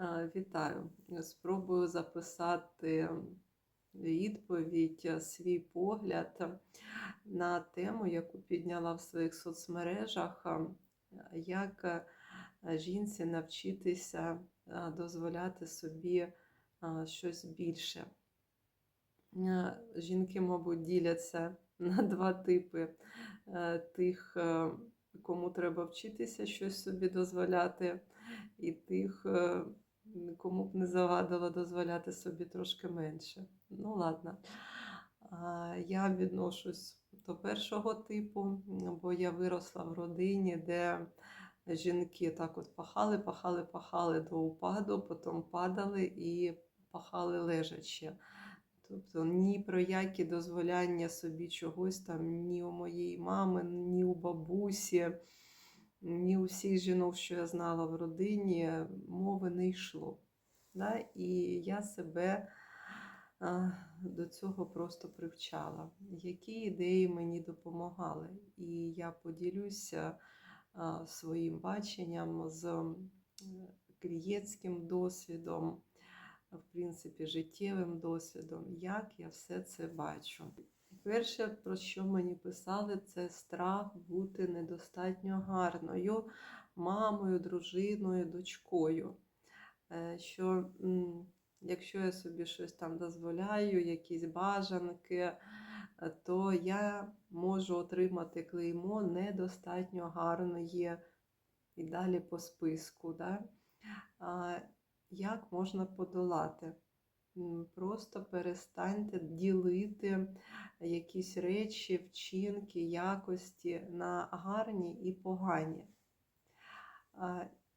Е, Вітаю. Спробую записати відповідь, е, свій погляд на тему, яку підняла в своїх соцмережах, е, як жінці навчитися дозволяти собі щось більше. Жінки, мабуть, діляться на два типи тих, кому треба вчитися щось собі дозволяти, і тих, кому б не завадило дозволяти собі трошки менше. Ну, ладно. Я відношусь до першого типу, бо я виросла в родині, де жінки так от пахали, пахали, пахали до упаду, потім падали і пахали лежачи. Тобто ні про які дозволяння собі чогось там ні у моєї мами, ні у бабусі, ні у всіх жінок, що я знала в родині, мови не йшло. Да? І я себе до цього просто привчала. Які ідеї мені допомагали? І я поділюся своїм баченням з клієнтським досвідом в принципі, життєвим досвідом, як я все це бачу. Перше, про що мені писали, це страх бути недостатньо гарною мамою, дружиною, дочкою. Е, Що якщо я собі щось там дозволяю, якісь бажанки, е, то я можу отримати клеймо недостатньо гарної і далі по списку. Да? Як можна подолати? Просто перестаньте ділити якісь речі, вчинки, якості на гарні і погані.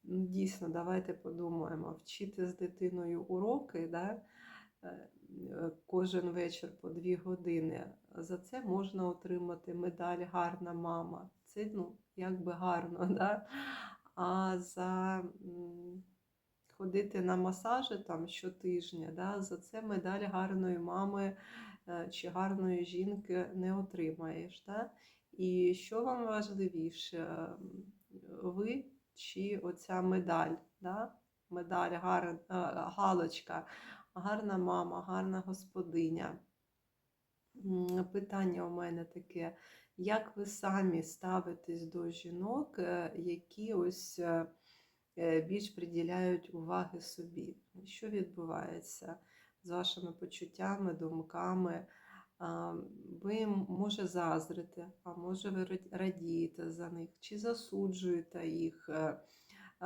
Ну, Дійсно, давайте подумаємо, вчити з дитиною уроки, да? е, кожен вечір по дві години. За це можна отримати медаль Гарна мама. Це ну, якби гарно, да? а за ходити на масажі там щотижня, да, за це медаль гарної мами е, чи гарної жінки не отримаєш. Да? І що вам важливіше, ви чи оця медаль? Да? Медаль, гар, е, галочка, гарна мама, гарна господиня. Питання у мене таке: як ви самі ставитесь до жінок, е, які ось більш приділяють уваги собі? Що відбувається з вашими почуттями, думками? Ви може заздрите, а може ви радієте за них, чи засуджуєте їх, е,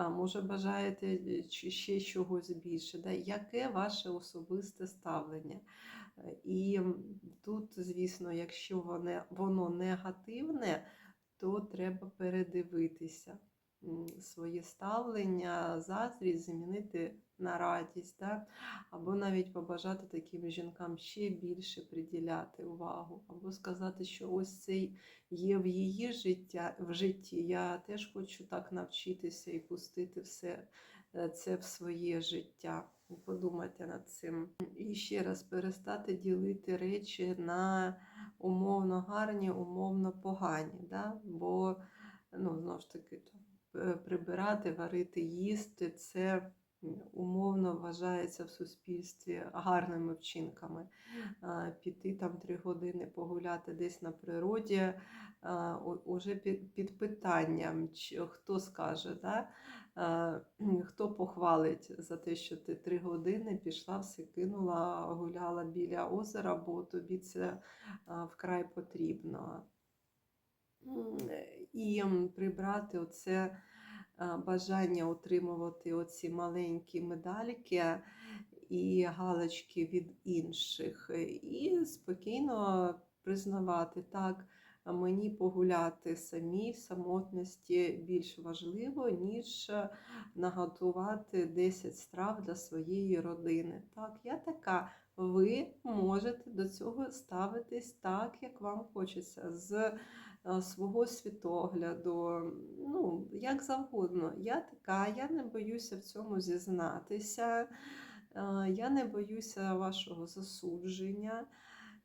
може бажаєте е, ще чогось більше? Яке ваше особисте ставлення? Е, І тут, звісно, якщо воно, негативне, то треба передивитися своє ставлення, заздрість змінити на радість, да? або навіть побажати таким жінкам ще більше приділяти увагу, або сказати, що ось це є в її життя, в житті. Я теж хочу так навчитися і пустити все е, це в своє життя. Подумайте над цим. І ще раз перестати ділити речі на умовно гарні, умовно погані. Да? Бо ну, знову ж таки, прибирати, варити, їсти це умовно вважається в суспільстві гарними вчинками. Піти там три години погуляти десь на природі, уже під, під питанням, хто скаже, да? хто похвалить за те, що ти три години пішла, все кинула, гуляла біля озера, бо тобі це вкрай потрібно. І прибрати оце бажання отримувати оці маленькі медальки і галочки від інших, і спокійно признавати так. Мені погуляти самі в самотності більш важливо, ніж е, наготувати 10 страв для своєї родини. Так, я така. Ви можете до цього ставитись так, як вам хочеться, з е, свого світогляду, ну, як завгодно. Я така, я не боюся в цьому зізнатися, е, я не боюся вашого засудження.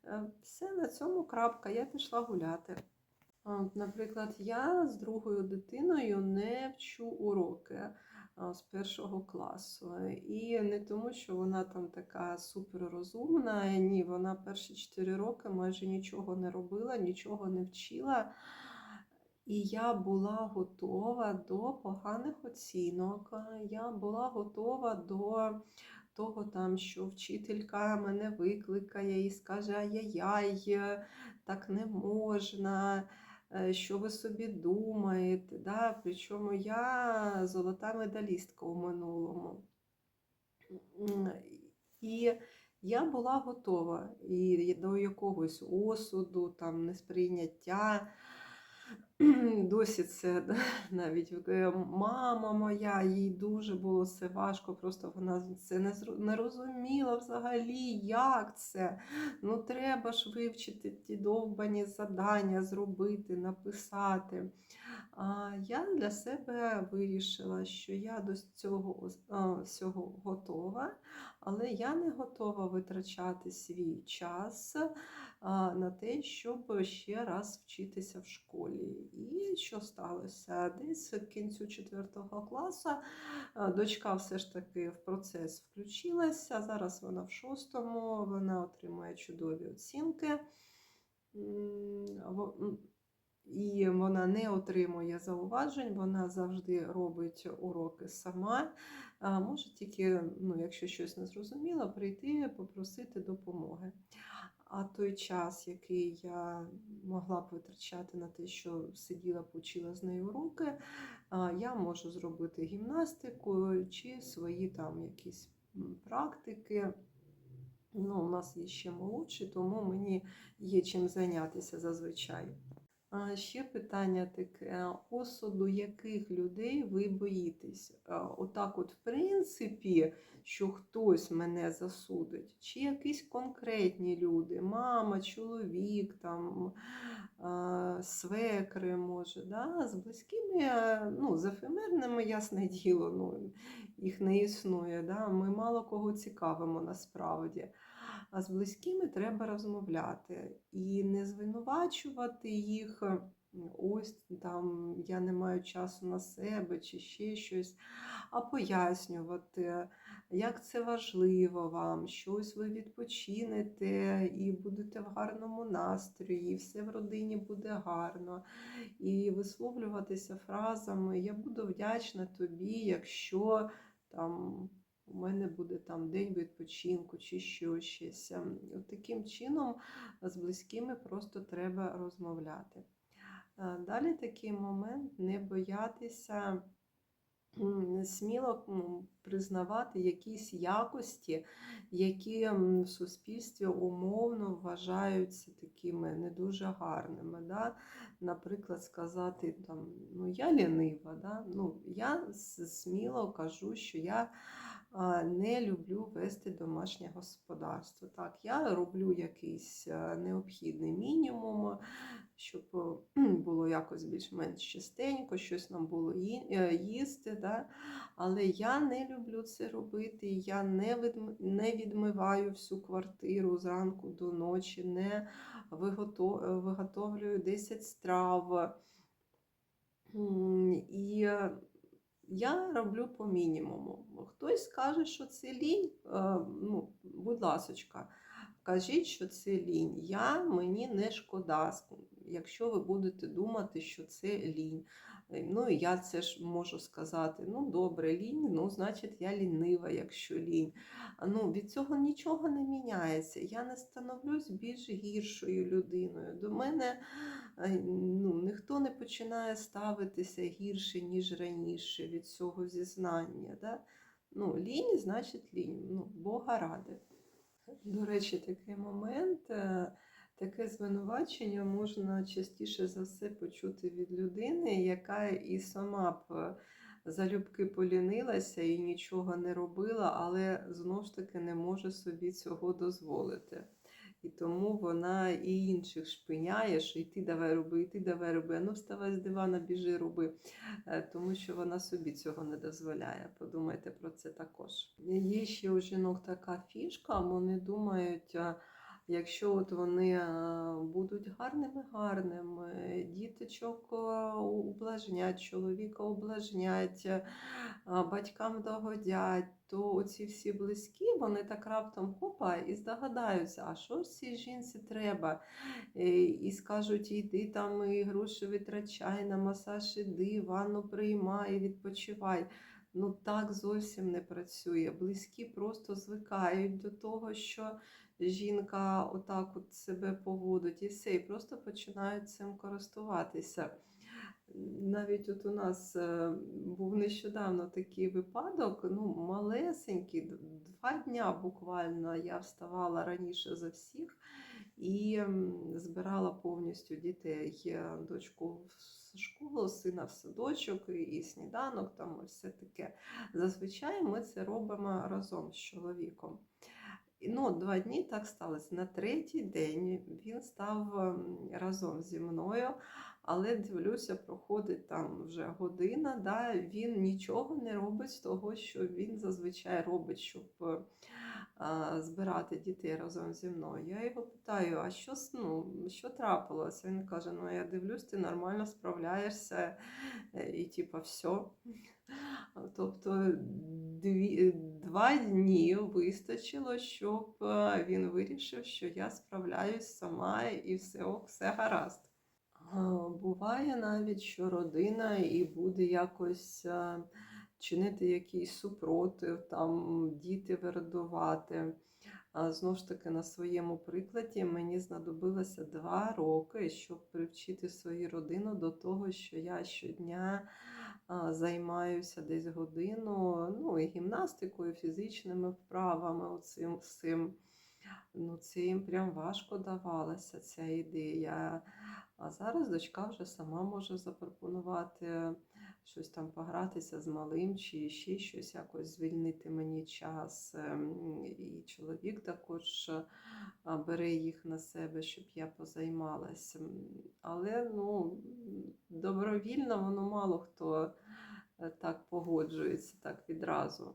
Е, Все на цьому крапка, я пішла гуляти. Наприклад, я з другою дитиною не вчу уроки. З першого класу. І не тому, що вона там така суперрозумна. Ні, вона перші 4 роки майже нічого не робила, нічого не вчила. І я була готова до поганих оцінок. Я була готова до того, там, що вчителька мене викликає і скаже: ай-яй-яй, так не можна, що ви собі думаєте. Да? Причому я золота медалістка у минулому. І я була готова і до якогось осуду, там, несприйняття. Досі це навіть мама моя, їй дуже було це важко, просто вона це не, розуміла взагалі, як це. Ну, треба ж вивчити ті довбані завдання, зробити, написати. А я для себе вирішила, що я до цього всього готова, але я не готова витрачати свій час на те, щоб ще раз вчитися в школі. І що сталося? Десь к кінцю 4 класу дочка все ж таки в процес включилася. Зараз вона в шостому, вона отримує чудові оцінки. І вона не отримує зауважень, вона завжди робить уроки сама. Може тільки, ну, якщо щось не зрозуміло, прийти попросити допомоги. А той час, який я могла б витрачати на те, що сиділа, почила з нею уроки, я можу зробити гімнастику чи свої там якісь практики. Ну, у нас є ще молодші, тому мені є чим зайнятися зазвичай. Ще питання таке: осуду яких людей ви боїтесь? Отак, от, в принципі, що хтось мене засудить, чи якісь конкретні люди, мама, чоловік, там, свекри, може, да? з близькими, е, ну, з ефемерними, ясне діло, ну, їх не існує. Да? Ми мало кого цікавимо насправді. А з близькими треба розмовляти і не звинувачувати їх. е, Ось там я не маю часу на себе чи ще щось, а пояснювати, як це важливо вам, що ось ви відпочинете і будете в гарному настрої, і все в родині буде гарно. І висловлюватися фразами Я буду вдячна тобі, якщо там у мене буде там день відпочинку чи що щось. Ем, От таким чином з близькими просто треба розмовляти. Далі такий момент не боятися сміло признавати якісь якості, які в суспільстві умовно вважаються такими не дуже гарними. Да? Наприклад, сказати там, ну я лінива, да? ну, я сміло кажу, що я не люблю вести домашнє господарство. Так, я роблю якийсь е, необхідний мінімум, щоб е, було якось більш-менш чистенько, щось нам було е, їсти. Да? Але я не люблю це робити. Я не, відмиваю всю квартиру зранку до ночі, не виготовлюю 10 страв. І я роблю по мінімуму. Хтось скаже, що це лінь. е, Ну, будь ласочка, кажіть, що це лінь. Я мені не шкода, якщо ви будете думати, що це лінь. Ну і я це ж можу сказати: ну добре, лінь, ну значить я лінива, якщо лінь. Ну, від цього нічого не міняється. Я не становлюсь більш гіршою людиною. До мене ну, ніхто не починає ставитися гірше, ніж раніше від цього зізнання. Да? Ну, лінь значить лінь. Ну, Бога ради. До речі, такий момент, е, таке звинувачення можна частіше за все почути від людини, яка і сама б е, залюбки полінилася і нічого не робила, але знову ж таки не може собі цього дозволити. І тому вона і інших шпиняє, що і ти давай роби, і ти давай роби, ну вставай з дивана, біжи, роби. Е, Тому що вона собі цього не дозволяє. Подумайте про це також. Є ще у жінок така фішка, вони думають, а, Якщо от вони е, будуть гарними, гарними, діточок е, ублажнять, чоловіка ублажнять, е, батькам догодять, то оці всі близькі, вони так раптом хопа і здогадаються, а що ж цій жінці треба? Е, І скажуть, йди там і гроші витрачай, на масаж іди, ванну приймай, відпочивай. Ну так зовсім не працює. Близькі просто звикають до того, що жінка отак от себе поводить і все, і просто починають цим користуватися. Навіть от у нас е, був нещодавно такий випадок, ну, малесенький, два дня буквально я вставала раніше за всіх і збирала повністю дітей, е, дочку в школу, сина в садочок і- сніданок, там все таке. Зазвичай ми це робимо разом з чоловіком. Ну, два дні так сталося. На третій день він став ем, разом зі мною, але дивлюся, проходить там вже година. Да, він нічого не робить з того, що він зазвичай робить, щоб збирати дітей разом зі мною. Я його питаю: а що, ну, що трапилося? Він каже: Ну, я дивлюсь, ти нормально справляєшся, Е, і типа все. Тобто дві, два дні вистачило, щоб е, він вирішив, що я справляюсь сама і все все гаразд. Буває навіть, що родина і буде якось е, чинити якийсь супротив, там діти вирадувати. А знову ж таки, на своєму прикладі мені знадобилося два роки, щоб привчити свою родину до того, що я щодня займаюся десь годину, ну і гімнастикою, фізичними вправами. Оцим всім. Ну, це їм прям важко давалася ця ідея. А зараз дочка вже сама може запропонувати щось там погратися з малим, чи ще щось, якось звільнити мені час. Ем, І чоловік також бере їх на себе, щоб я позаймалася. Але ну, добровільно воно мало хто е, так погоджується, так відразу.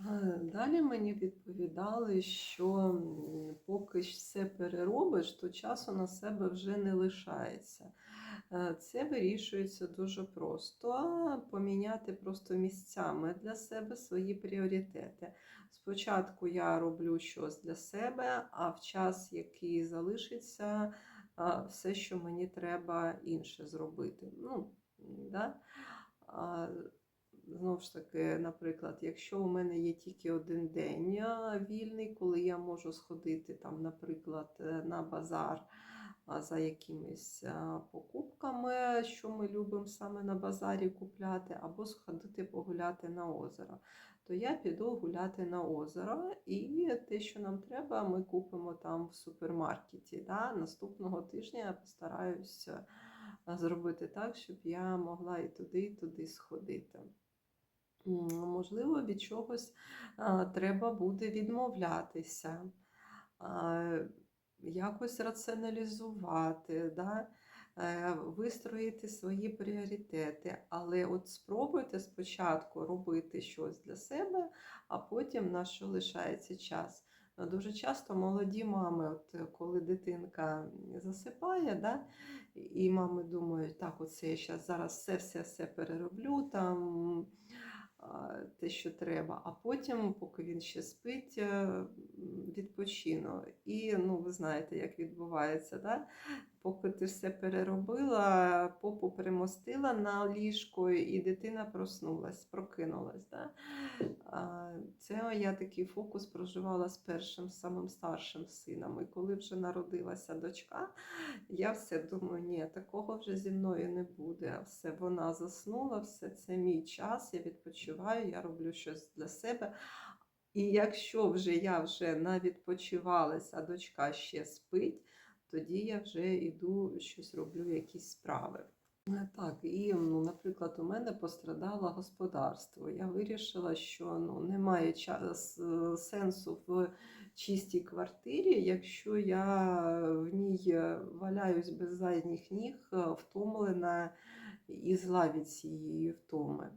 Е, Далі мені відповідали, що поки все переробиш, то часу на себе вже не лишається. Е, Це вирішується дуже просто. Поміняти просто місцями для себе свої пріоритети. Спочатку я роблю щось для себе, а в час, який залишиться, все, що мені треба інше зробити. Ну, да? Знову ж таки, наприклад, якщо у мене є тільки один день вільний, коли я можу сходити, там, наприклад, е, на базар за якимись а, покупками, що ми любимо саме на базарі купляти, або сходити погуляти на озеро, то я піду гуляти на озеро, і те, що нам треба, ми купимо там в супермаркеті. Да? Наступного тижня я постараюся зробити так, щоб я могла і туди, і туди сходити. Можливо, від чогось а, треба буде відмовлятися, якось раціоналізувати, да? Е, вистроїти свої пріоритети. Але от спробуйте спочатку робити щось для себе, а потім на що лишається час. Е, Дуже часто молоді мами, от коли дитинка засипає, да, і мами думають, так, оце я щас зараз все-все-все перероблю, там те, що треба, а потім, поки він ще спить, е, відпочину. І ну, ви знаєте, як відбувається, да? Поки ти все переробила, попу примостила на ліжко, і дитина проснулась, прокинулась. Да? Це я такий фокус проживала з першим, самим старшим сином. І коли вже народилася дочка, я все думаю, ні, такого вже зі мною не буде. Все, вона заснула, все це мій час, я відпочиваю, я роблю щось для себе. І якщо вже я вже навідпочивалася, а дочка ще спить, тоді я вже йду щось роблю, якісь справи. Е, Так, і, ну, наприклад, у мене пострадало господарство. Я вирішила, що ну, немає час, е, сенсу в чистій квартирі, якщо я в ній е, валяюсь без задніх ніг, втомлена і зла від цієї втоми.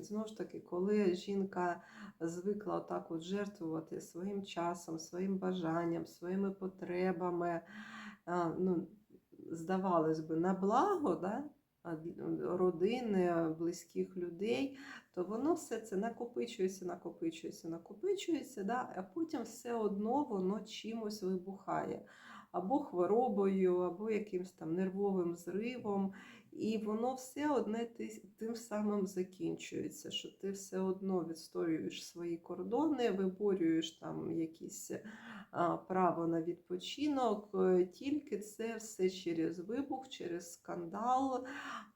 Знову ж таки, коли жінка звикла отак от жертвувати своїм часом, своїм бажанням, своїми потребами, ну, здавалось би, на благо да, родини, близьких людей, то воно все це накопичується, накопичується, накопичується, да, а потім все одно воно чимось вибухає. Або хворобою, або якимось там нервовим зривом. І воно все одне ти- тим самим закінчується, що ти все одно відстоюєш свої кордони, виборюєш там якісь право на відпочинок, е, тільки це все через вибух, через скандал.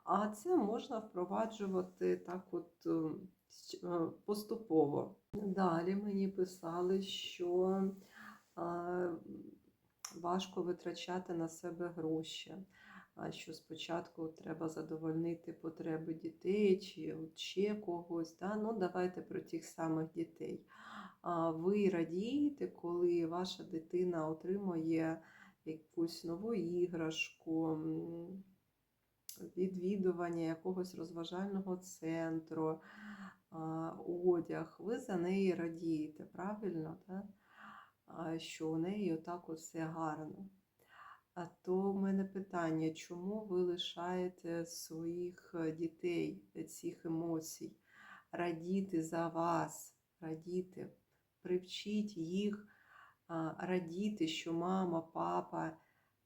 А це можна впроваджувати так от е, е, поступово. Далі мені писали, що важко витрачати на себе гроші. Що спочатку треба задовольнити потреби дітей чи ще когось. Да? Ну, давайте про тих самих дітей. Ви радієте, коли ваша дитина отримує якусь нову іграшку, відвідування якогось розважального центру, одяг. Ви за неї радієте, правильно? Да? Що у неї отак от все гарно. А то в мене питання, чому ви лишаєте своїх е, дітей е, цих емоцій? Радіти за вас, радіти, привчіть їх радіти, що мама, папа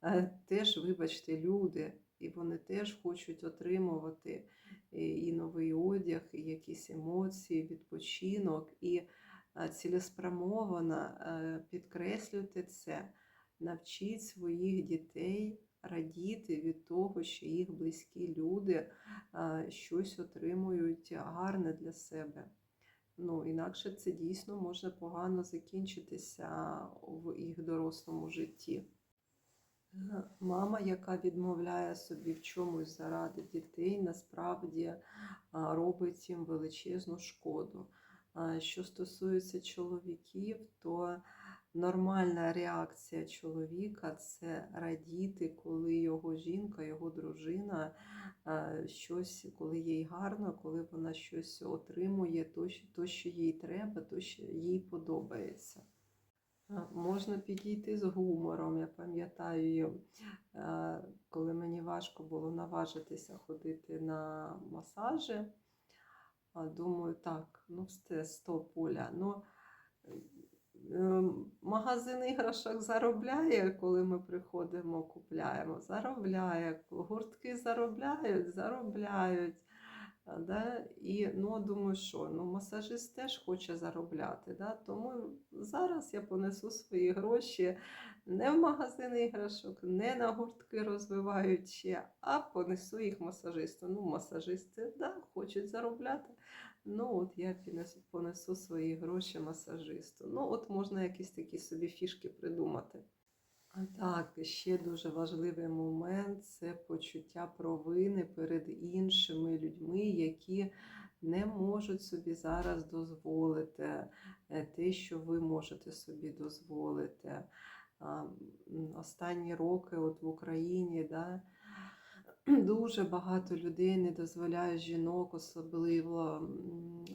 е, теж, вибачте, люди, і вони теж хочуть отримувати і новий одяг, і якісь емоції, відпочинок, і цілеспрямовано підкреслюйте це. Навчіть своїх дітей радіти від того, що їх близькі люди щось отримують гарне для себе. Ну, інакше це дійсно може погано закінчитися в їх дорослому житті. Мама, яка відмовляє собі в чомусь заради дітей, насправді робить їм величезну шкоду. Що стосується чоловіків, то нормальна реакція чоловіка це радіти, коли його жінка, його дружина е, щось, коли їй гарно, коли вона щось отримує, то, що- їй треба, то, що їй подобається. Е, Можна підійти з гумором. Я пам'ятаю, е, коли мені важко було наважитися ходити на масажі. Думаю, так, ну все, стоп, Оля. Ну, магазин іграшок заробляє, коли ми приходимо, купляємо. Заробляє. Гуртки заробляють, заробляють. Да? І ну, думаю, що ну, масажист теж хоче заробляти. Да? Тому зараз я понесу свої гроші не в магазин іграшок, не на гуртки розвиваючі, а понесу їх масажисту. Ну, масажисти да, хочуть заробляти. Ну, от я понесу свої гроші масажисту. Ну, от можна якісь такі собі фішки придумати. А Так, ще дуже важливий момент це почуття провини перед іншими людьми, які не можуть собі зараз дозволити е, те, що ви можете собі дозволити. Останні роки от в Україні да, дуже багато людей не дозволяють жінок, особливо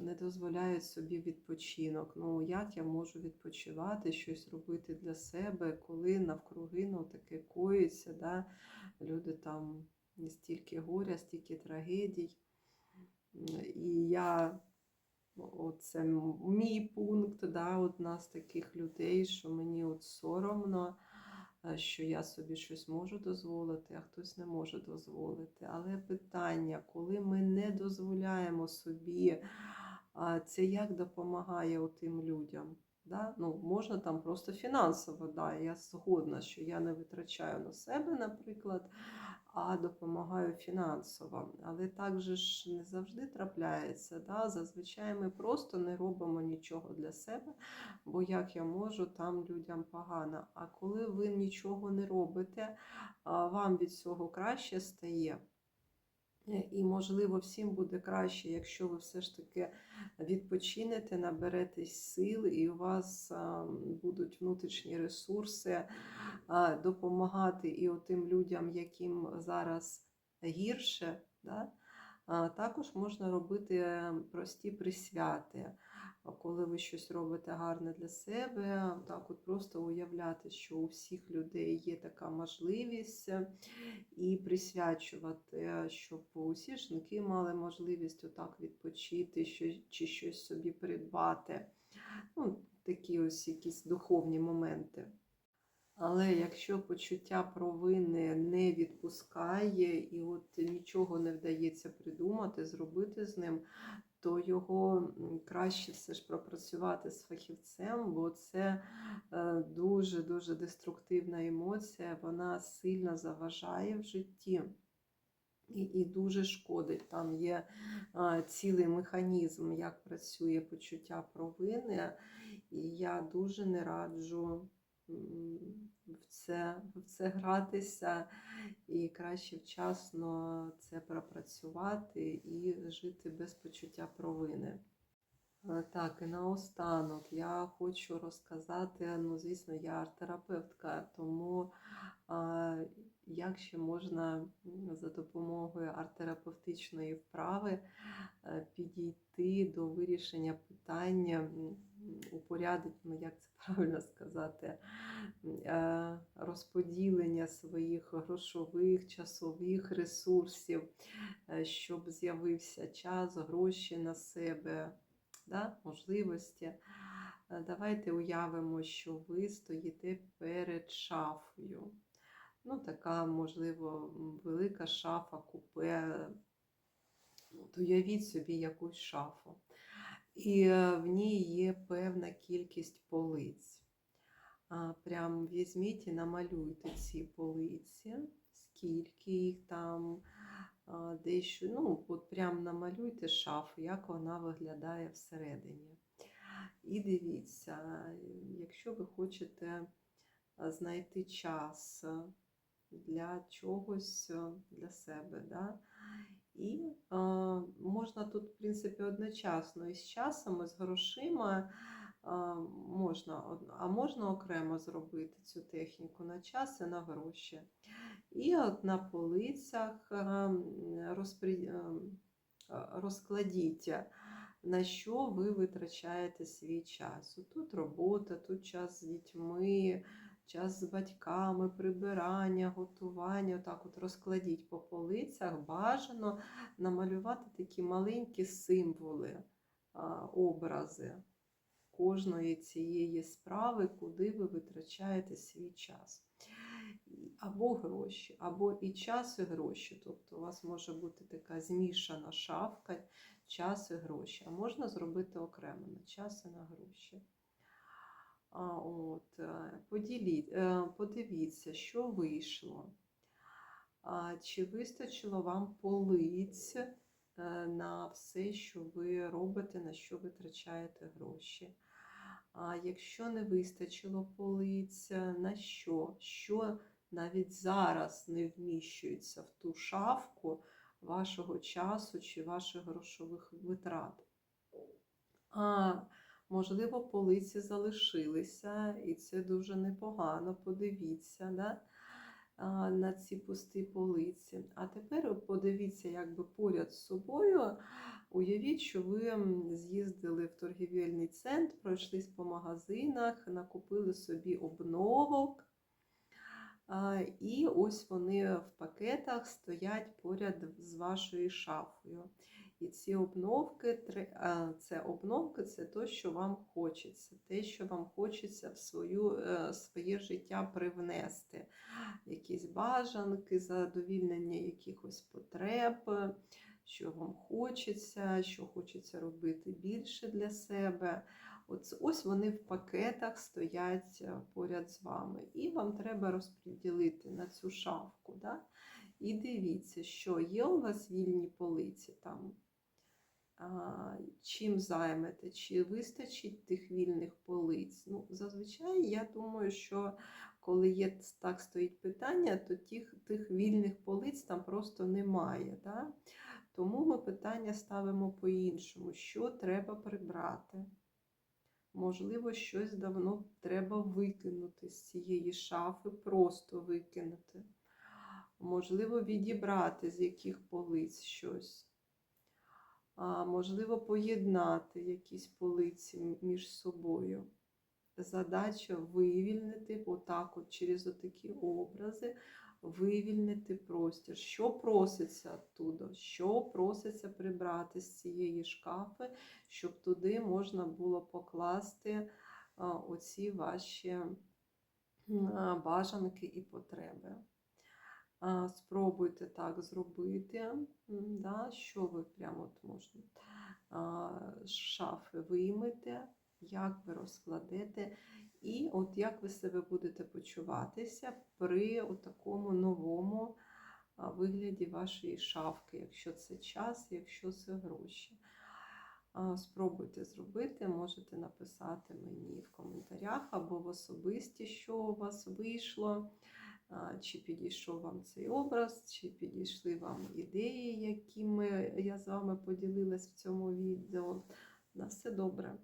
не дозволяють собі відпочинок. Ну як я можу відпочивати, щось робити для себе, коли навкруги ну, таке коїться, да? люди там стільки горя, стільки трагедій. І я, оце мій пункт, да, одна з таких людей, що мені от соромно що я собі щось можу дозволити, а хтось не може дозволити. Але питання, коли ми не дозволяємо собі, це як допомагає тим людям? Да? Ну, можна там просто фінансово, да, я згодна, що я не витрачаю на себе, наприклад, а допомагаю фінансово. Але так же ж не завжди трапляється. Да? Зазвичай ми просто не робимо нічого для себе, бо як я можу, там людям погано. А коли ви нічого не робите, вам від цього краще стає. Е, І, можливо, всім буде краще, якщо ви все ж таки відпочинете, наберетесь сил, і у вас будуть внутрішні ресурси допомагати і тим людям, яким зараз гірше, да? Також можна робити е, прості присвяти. Коли ви щось робите гарне для себе, так от просто уявляти, що у всіх людей є така можливість, е, і присвячувати, е, щоб усі жінки мали можливість отак відпочити, чи щось собі придбати. Ну, такі ось якісь духовні моменти. Але якщо почуття провини не відпускає і от нічого не вдається придумати, зробити з ним, то його краще все ж пропрацювати з фахівцем, бо це дуже-дуже деструктивна емоція, вона сильно заважає в житті. І, і дуже шкодить. Там є а, цілий механізм, як працює почуття провини, і я дуже не раджу в це, в це гратися і краще вчасно це пропрацювати і жити без почуття провини. Е, Так, і наостанок я хочу розказати, ну, звісно, я арт-терапевтка, тому як ще можна за допомогою арт-терапевтичної вправи е, підійти до вирішення питання ну як це правильно сказати, е, розподілення своїх грошових, часових ресурсів, е, щоб з'явився час, гроші на себе, да, можливості. Давайте уявимо, що ви стоїте перед шафою. Ну, така, можливо, велика шафа, купе. От уявіть собі якусь шафу. І е, в ній є певна кількість полиць. Прям візьміть і намалюйте ці полиці, скільки їх там, дещо. Ну, от прям намалюйте шафу, як вона виглядає всередині. І дивіться, якщо ви хочете знайти час для чогось для себе, да? і а, можна тут, в принципі, одночасно із часом, і з грошима. а, Можна, а можна окремо зробити цю техніку на час і на гроші. І от на полицях а, розпри- а, розкладіть, на що ви витрачаєте свій час. Тут робота, тут час з дітьми, час з батьками, прибирання, готування. Отак от розкладіть по полицях, бажано намалювати такі маленькі символи, образи кожної цієї справи, куди ви витрачаєте свій час. Або гроші, або і час, і гроші. Тобто у вас може бути така змішана шафка, час і гроші. А можна зробити окремо на час і на гроші. От, е, поділіть, е, подивіться, що вийшло. Чи вистачило вам полиць е, на все, що ви робите, на що витрачаєте гроші? А якщо не вистачило полиць, на що? Що навіть зараз не вміщується в ту шафку вашого часу чи ваших грошових витрат? А, можливо, полиці залишилися, і це дуже непогано. Подивіться да? на ці пусті полиці. А тепер подивіться, якби поряд з собою. Уявіть, що ви з'їздили в торгівельний центр, пройшлись по магазинах, накупили собі обновок. І ось вони в пакетах стоять поряд з вашою шафою. І ці обновки, це обновки це те, що вам хочеться, те, що вам хочеться в свою, е, своє життя привнести. Якісь бажанки, задовільнення якихось потреб, що вам хочеться, що хочеться робити більше для себе. От, ось вони в пакетах стоять е, поряд з вами. І вам треба розподілити на цю шафку. Да? І дивіться, що є у вас вільні полиці там. Чим займете, чи вистачить тих вільних полиць? Ну, зазвичай, я думаю, що коли є так стоїть питання, то тих, тих вільних полиць там просто немає. Да? Тому ми питання ставимо по-іншому, що треба прибрати. Можливо, щось давно треба викинути з цієї шафи, просто викинути. Можливо, відібрати з яких полиць щось. можливо, поєднати якісь полиці між собою. Задача вивільнити отак, от через отакі образи, вивільнити простір. Що проситься оттуда? Що проситься прибрати з цієї шкафи, щоб туди можна було покласти оці ваші бажанки і потреби. Спробуйте так зробити, да, що ви прямо от можна з шафи виймете, як ви розкладете, і от як ви себе будете почуватися при такому новому вигляді вашої шафки, якщо це час, якщо це гроші. Спробуйте зробити, можете написати мені в коментарях або в особисті, що у вас вийшло, чи підійшов вам цей образ, чи підійшли вам ідеї, якими я з вами поділилась в цьому відео. На все добре.